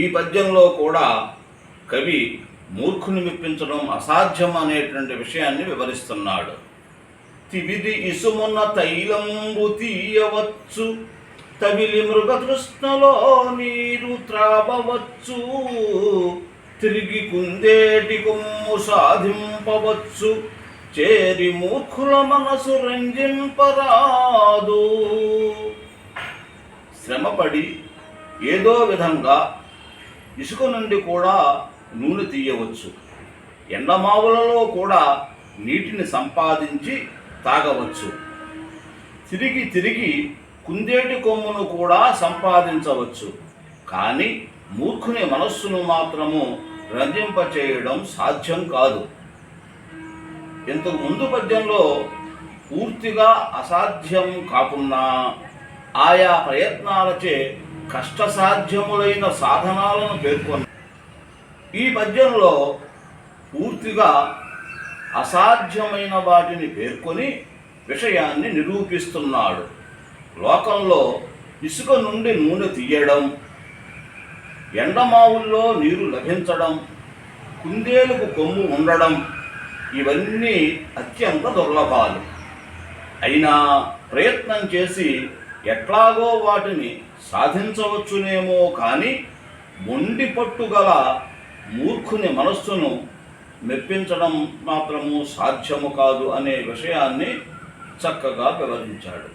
ఈ పద్యంలో కూడా కవి మూర్ఖుని మెప్పించడం అసాధ్యం అనేటువంటి విషయాన్ని వివరిస్తున్నాడు. తివిది ఇసుమున్న తైలంబు తీయవచ్చు తవిలి మృగతృష్ణలో నీరు త్రాపవచ్చు తిరిగి కుందేటి కొమ్ము సాధింపవచ్చు చేరి మూర్ఖుల మనసు రంజింపరాదు. శ్రమపడి ఏదో విధంగా ఇసుక నుండి కూడా నూనె తీయవచ్చు. ఎండమావులలో కూడా నీటిని సంపాదించి తాగవచ్చు. తిరిగి తిరిగి కుందేటి కొమ్మును కూడా సంపాదించవచ్చు. కానీ మూర్ఖుని మనస్సును మాత్రము రంజింపచేయడం సాధ్యం కాదు. ఇంతకు ముందు పద్యంలో పూర్తిగా అసాధ్యం కాకున్నా ఆయా ప్రయత్నాలచే కష్టసాధ్యములైన సాధనాలను పేర్కొన్న ఈ పద్యంలో పూర్తిగా అసాధ్యమైన వాటిని పేర్కొని విషయాన్ని నిరూపిస్తున్నాడు. లోకంలో ఇసుక నుండి నూనె తీయడం ఎండమావుల్లో నీరు లభించడం కుందేలుకు కొమ్ము ఉండడం ఇవన్నీ అత్యంత దుర్లభాలు. అయినా ప్రయత్నం చేసి ఎట్లాగో వాటిని సాధించవచ్చునేమో కానీ మొండి పట్టుగల మూర్ఖుని మనస్సును మెప్పించడం మాత్రము సాధ్యము కాదు అనే విషయాన్ని చక్కగా వివరించాడు.